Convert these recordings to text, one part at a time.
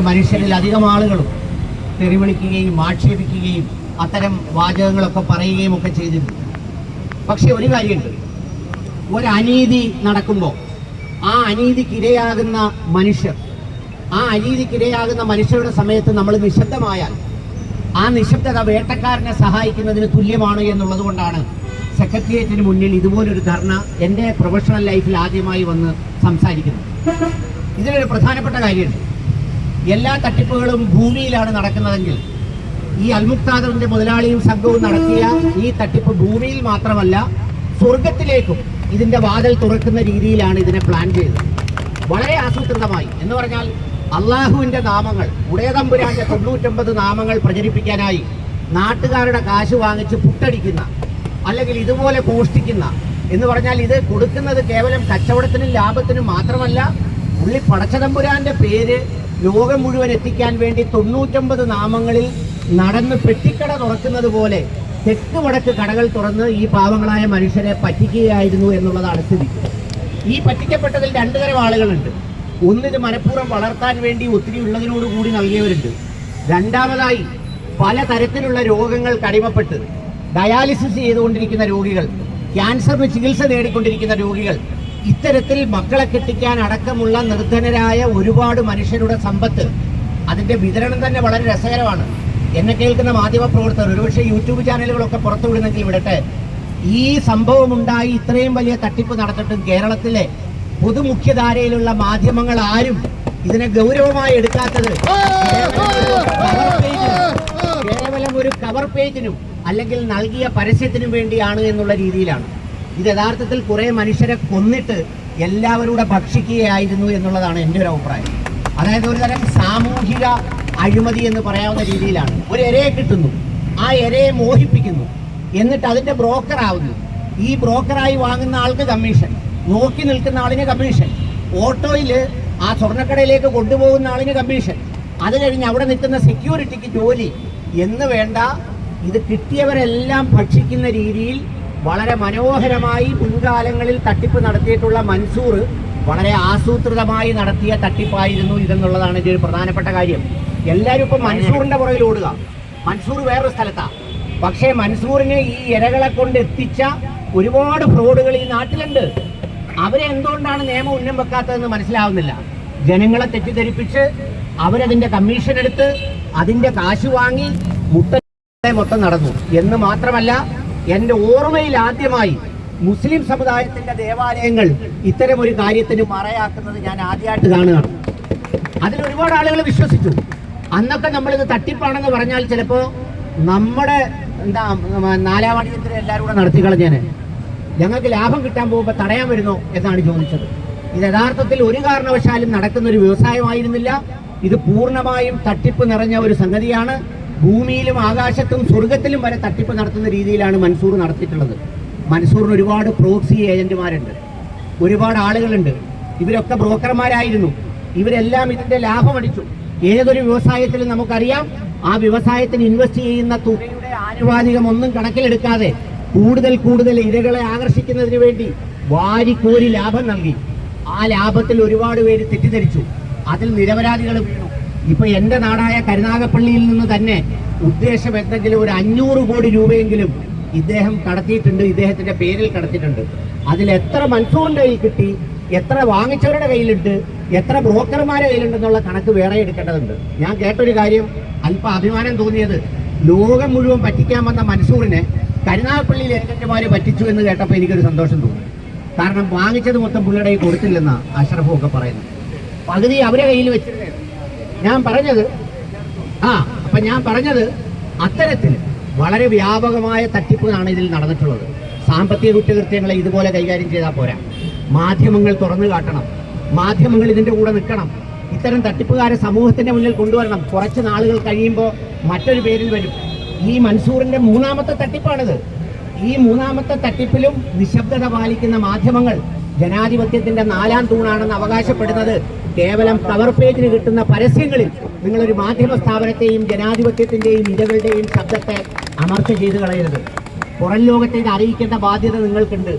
മനുഷ്യരിൽ അധികം ആളുകളും തെറിവിളിക്കുകയും ആക്ഷേപിക്കുകയും അത്തരം വാചകങ്ങളൊക്കെ പറയുകയും ഒക്കെ ചെയ്തിരുന്നു. പക്ഷെ ഒരു കാര്യമുണ്ട്. ഒരനീതി നടക്കുമ്പോൾ ആ അനീതിക്കിരയാകുന്ന മനുഷ്യർ ആ അനീതിക്കിരയാകുന്ന മനുഷ്യരുടെ സമയത്ത് നമ്മൾ നിശബ്ദമായാൽ ആ നിശബ്ദത വേട്ടക്കാരനെ സഹായിക്കുന്നതിന് തുല്യമാണ് എന്നുള്ളത് കൊണ്ടാണ് സെക്രട്ടേറിയറ്റിന് മുന്നിൽ ഇതുപോലൊരു ധർണ എന്റെ പ്രൊഫഷണൽ ലൈഫിൽ ആദ്യമായി വന്ന് സംസാരിക്കുന്നത്. ഇതിലൊരു പ്രധാനപ്പെട്ട കാര്യമുണ്ട്. എല്ലാ തട്ടിപ്പുകളും ഭൂമിയിലാണ് നടക്കുന്നതെങ്കിൽ ഈ അൽമുക്താദറിന്റെ മുതലാളിയും സംഘവും നടത്തിയ ഈ തട്ടിപ്പ് ഭൂമിയിൽ മാത്രമല്ല സ്വർഗത്തിലേക്കും ഇതിന്റെ വാതിൽ തുറക്കുന്ന രീതിയിലാണ് ഇതിനെ പ്ലാൻ ചെയ്തത്. വളരെ ആസൂത്രിതമായി. എന്ന് പറഞ്ഞാൽ അള്ളാഹുവിന്റെ നാമങ്ങൾ ഉടയതമ്പുരാന്റെ തൊണ്ണൂറ്റൊമ്പത് നാമങ്ങൾ പ്രചരിപ്പിക്കാനായി നാട്ടുകാരുടെ കാശ് വാങ്ങിച്ച് പുട്ടടിക്കുന്ന അല്ലെങ്കിൽ ഇതുപോലെ പോഷ്ടിക്കുന്ന എന്ന് പറഞ്ഞാൽ ഇത് കൊടുക്കുന്നത് കേവലം കച്ചവടത്തിനും ലാഭത്തിനും മാത്രമല്ല ഉള്ളി പടച്ചതമ്പുരാന്റെ പേര് ലോകം മുഴുവൻ എത്തിക്കാൻ വേണ്ടി തൊണ്ണൂറ്റൊമ്പത് നാമങ്ങളിൽ നടന്ന് പെട്ടിക്കട തുറക്കുന്നത് പോലെ തെക്ക് വടക്ക് കടകൾ തുറന്ന് ഈ പാവങ്ങളായ മനുഷ്യരെ പറ്റിക്കുകയായിരുന്നു എന്നുള്ളതാണ് സ്ഥിതി. ഈ പറ്റിക്കപ്പെട്ടതിൽ രണ്ടു തരം ആളുകളുണ്ട്. ഒന്നിത് മനഃപൂർവം വളർത്താൻ വേണ്ടി ഒത്തിരി ഉള്ളതിനോടുകൂടി നൽകിയവരുണ്ട്. രണ്ടാമതായി പല തരത്തിലുള്ള രോഗങ്ങൾ കടിമപ്പെട്ട് ഡയാലിസിസ് ചെയ്തുകൊണ്ടിരിക്കുന്ന രോഗികൾ ക്യാൻസറിന് ചികിത്സ നേടിക്കൊണ്ടിരിക്കുന്ന രോഗികൾ ഇത്തരത്തിൽ മക്കളെ കെട്ടിക്കാൻ അടക്കമുള്ള നിർധനരായ ഒരുപാട് മനുഷ്യരുടെ സമ്പത്ത് അതിന്റെ വിതരണം തന്നെ വളരെ രസകരമാണ്. എന്നെ കേൾക്കുന്ന മാധ്യമ പ്രവർത്തകർ ഒരുപക്ഷെ യൂട്യൂബ് ചാനലുകളൊക്കെ പുറത്തുവിടുന്നെങ്കിൽ വിടട്ടെ ഈ സംഭവം ഉണ്ടായി ഇത്രയും വലിയ തട്ടിപ്പ് നടന്നിട്ടും കേരളത്തിലെ പൊതുമുഖ്യധാരയിലുള്ള മാധ്യമങ്ങൾ ആരും ഇതിനെ ഗൗരവമായി എടുക്കാത്തത് കേവലം ഒരു കവർ പേജിനും അല്ലെങ്കിൽ നൽകിയ പരസ്യത്തിനും വേണ്ടിയാണ് എന്നുള്ള രീതിയിലാണ്. ഇത് യഥാർത്ഥത്തിൽ കുറെ മനുഷ്യരെ കൊന്നിട്ട് എല്ലാവരുടെ ഭക്ഷിക്കുകയായിരുന്നു എന്നുള്ളതാണ് എന്റെ ഒരു അഭിപ്രായം. അതായത് ഒരു തരം സാമൂഹിക അഴിമതി എന്ന് പറയാവുന്ന രീതിയിലാണ്. ഒരു ഇരയെ കിട്ടുന്നു. ആ ഇരയെ മോഹിപ്പിക്കുന്നു. എന്നിട്ട് അതിന്റെ ബ്രോക്കർ ആവുന്നു ഈ ബ്രോക്കറായി വാങ്ങുന്ന ആൾക്ക് കമ്മീഷൻ. നോക്കി നിൽക്കുന്ന ആളിന് കമ്മീഷൻ. ഓട്ടോയിൽ ആ സ്വർണക്കടയിലേക്ക് കൊണ്ടുപോകുന്ന ആളിന് കമ്മീഷൻ. അത് കഴിഞ്ഞ് അവിടെ നിൽക്കുന്ന സെക്യൂരിറ്റിക്ക് ജോലി. എന്ന് വേണ്ട ഇത് കിട്ടിയവരെല്ലാം ഭക്ഷിക്കുന്ന രീതിയിൽ വളരെ മനോഹരമായി മുൻകാലങ്ങളിൽ തട്ടിപ്പ് നടത്തിയിട്ടുള്ള മൻസൂർ വളരെ ആസൂത്രിതമായി നടത്തിയ തട്ടിപ്പായിരുന്നു ഇതെന്നുള്ളതാണ് ഇതിൽ പ്രധാനപ്പെട്ട കാര്യം. എല്ലാവരും ഇപ്പൊ മൻസൂറിന്റെ പുറകിൽ ഓടുക. മൻസൂർ വേറൊരു സ്ഥലത്താണ് പക്ഷേ മൻസൂറിനെ ഈ ഇരകളെ കൊണ്ട് എത്തിച്ച ഒരുപാട് ഫ്രോഡുകൾ ഈ നാട്ടിലുണ്ട്. അവരെ എന്തുകൊണ്ടാണ് നിയമം ഉന്നം വെക്കാത്തതെന്ന് മനസ്സിലാവുന്നില്ല. ജനങ്ങളെ തെറ്റിദ്ധരിപ്പിച്ച് അവരതിന്റെ കമ്മീഷൻ എടുത്ത് അതിന്റെ കാശ് വാങ്ങി മുട്ട മൊത്തം നടന്നു. എന്ന് മാത്രമല്ല എന്റെ ഓർമ്മയിൽ ആദ്യമായി മുസ്ലിം സമുദായത്തിന്റെ ദേവാലയങ്ങൾ ഇത്തരം ഒരു കാര്യത്തിന് മറയാക്കുന്നത് ഞാൻ ആദ്യമായിട്ട് കാണുകയാണ്. അതിൽ ഒരുപാട് ആളുകൾ വിശ്വസിച്ചു. അന്നൊക്കെ നമ്മളിത് തട്ടിപ്പാണെന്ന് പറഞ്ഞാൽ ചിലപ്പോ നമ്മുടെ എന്താ നാലാവാണിയത്തിന് എല്ലാവരും കൂടെ നടത്തി കളഞ്ഞേനെ. ഞങ്ങൾക്ക് ലാഭം കിട്ടാൻ പോകുമ്പോൾ തടയാൻ വരുന്നോ എന്നാണ് ചോദിച്ചത്. ഇത് യഥാർത്ഥത്തിൽ ഒരു കാരണവശാലും നടക്കുന്ന ഒരു വ്യവസായമായിരുന്നില്ല. ഇത് പൂർണമായും തട്ടിപ്പ് നിറഞ്ഞ ഒരു സംഗതിയാണ്. ഭൂമിയിലും ആകാശത്തും സ്വർഗത്തിലും വരെ തട്ടിപ്പ് നടത്തുന്ന രീതിയിലാണ് മൻസൂർ നടത്തിയിട്ടുള്ളത്. മൻസൂറിന് ഒരുപാട് പ്രോക്സി ഏജന്റുമാരുണ്ട് ഒരുപാട് ആളുകളുണ്ട്. ഇവരൊക്കെ ബ്രോക്കർമാരായിരുന്നു. ഇവരെല്ലാം ഇതിന്റെ ലാഭം അടിച്ചു. ഏതൊരു വ്യവസായത്തിലും നമുക്കറിയാം ആ വ്യവസായത്തിന് ഇൻവെസ്റ്റ് ചെയ്യുന്ന തുകയുടെ ആനുപാതികം ഒന്നും കണക്കിലെടുക്കാതെ കൂടുതൽ കൂടുതൽ ഇരകളെ ആകർഷിക്കുന്നതിന് വേണ്ടി വാരിക്കോരി ലാഭം നൽകി. ആ ലാഭത്തിൽ ഒരുപാട് പേര് തെറ്റിദ്ധരിച്ചു. അതിൽ നിരപരാധികൾ വീണു. ഇപ്പൊ എന്റെ നാടായ കരുനാഗപ്പള്ളിയിൽ നിന്ന് തന്നെ ഉദ്ദേശം എന്തെങ്കിലും ഒരു അഞ്ഞൂറ് കോടി രൂപയെങ്കിലും ഇദ്ദേഹം കടത്തിയിട്ടുണ്ട് ഇദ്ദേഹത്തിന്റെ പേരിൽ കടത്തിയിട്ടുണ്ട്. അതിൽ എത്ര മൻസൂറിന്റെ കയ്യിൽ കിട്ടി എത്ര വാങ്ങിച്ചവരുടെ കയ്യിലുണ്ട് എത്ര ബ്രോക്കർമാരുടെ കയ്യിലുണ്ടെന്നുള്ള കണക്ക് വേറെ എടുക്കേണ്ടതുണ്ട്. ഞാൻ കേട്ടൊരു കാര്യം അല്പ അഭിമാനം തോന്നിയത് ലോകം മുഴുവൻ പറ്റിക്കാൻ വന്ന മൻസൂറിനെ കരുനാഗപ്പള്ളിയിൽ ഏജന്റുമാര് പറ്റിച്ചു എന്ന് കേട്ടപ്പോൾ എനിക്കൊരു സന്തോഷം തോന്നി. കാരണം വാങ്ങിച്ചത് മൊത്തം പുള്ളിയുടെ കൊടുത്തില്ലെന്ന് അഷറഫും ഒക്കെ പറയുന്നു പകുതി അവരെ കയ്യിൽ വെച്ചിരുന്നത് ഞാൻ പറഞ്ഞത് ആ അപ്പൊ ഞാൻ പറഞ്ഞത് അത്തരത്തിൽ വളരെ വ്യാപകമായ തട്ടിപ്പാണ് ഇതിൽ നടന്നിട്ടുള്ളത്. സാമ്പത്തിക കുറ്റകൃത്യങ്ങളെ ഇതുപോലെ കൈകാര്യം ചെയ്താൽ പോരാ. മാധ്യമങ്ങൾ തുറന്നു കാട്ടണം. മാധ്യമങ്ങൾ ഇതിന്റെ കൂടെ നിൽക്കണം. ഇത്തരം തട്ടിപ്പുകാരെ സമൂഹത്തിന്റെ മുന്നിൽ കൊണ്ടുവരണം. കുറച്ച് നാളുകൾ കഴിയുമ്പോൾ മറ്റൊരു പേരിൽ വരും. ഈ മൻസൂറിന്റെ മൂന്നാമത്തെ തട്ടിപ്പാണിത്. ഈ മൂന്നാമത്തെ തട്ടിപ്പിലും നിശബ്ദത പാലിക്കുന്ന മാധ്യമങ്ങൾ ജനാധിപത്യത്തിന്റെ നാലാം തൂണാണെന്ന് അവകാശപ്പെടുന്നത് കേവലം കവർ പേജിന് കിട്ടുന്ന പരസ്യങ്ങളിൽ നിങ്ങളൊരു മാധ്യമ സ്ഥാപനത്തെയും ജനാധിപത്യത്തിന്റെയും ഇരകളുടെയും ശബ്ദത്തെ അമർച്ച ചെയ്തു കളയരുത്. പുറം ലോകത്തെ ഇത് അറിയിക്കേണ്ട ബാധ്യത നിങ്ങൾക്കുണ്ട്.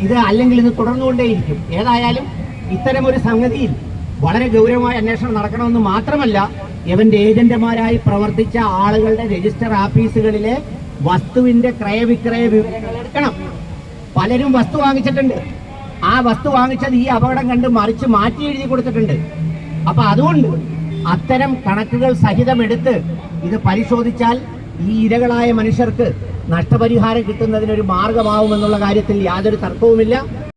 ഇത് അല്ലെങ്കിൽ ഇത് തുടർന്നുകൊണ്ടേയിരിക്കും. ഏതായാലും ഇത്തരമൊരു സംഗതിയിൽ വളരെ ഗൗരവമായ അന്വേഷണം നടക്കണമെന്ന് മാത്രമല്ല ഇവന്റെ ഏജന്റുമാരായി പ്രവർത്തിച്ച ആളുകളുടെ രജിസ്റ്റർ ആഫീസുകളിലെ വസ്തുവിന്റെ ക്രയവിക്രയ വിവരങ്ങൾ എടുക്കണം. പലരും വസ്തു വാങ്ങിച്ചിട്ടുണ്ട്. ആ വസ്തു വാങ്ങിച്ചത് ഈ അപകടം കണ്ട് മറിച്ച് മാറ്റി എഴുതി കൊടുത്തിട്ടുണ്ട്. അപ്പൊ അതുകൊണ്ട് അത്തരം കണക്കുകൾ സഹിതം എടുത്ത് ഇത് പരിശോധിച്ചാൽ ഈ ഇരകളായ മനുഷ്യർക്ക് നഷ്ടപരിഹാരം കിട്ടുന്നതിനൊരു മാർഗമാവുമെന്നുള്ള കാര്യത്തിൽ യാതൊരു തർക്കവുമില്ല.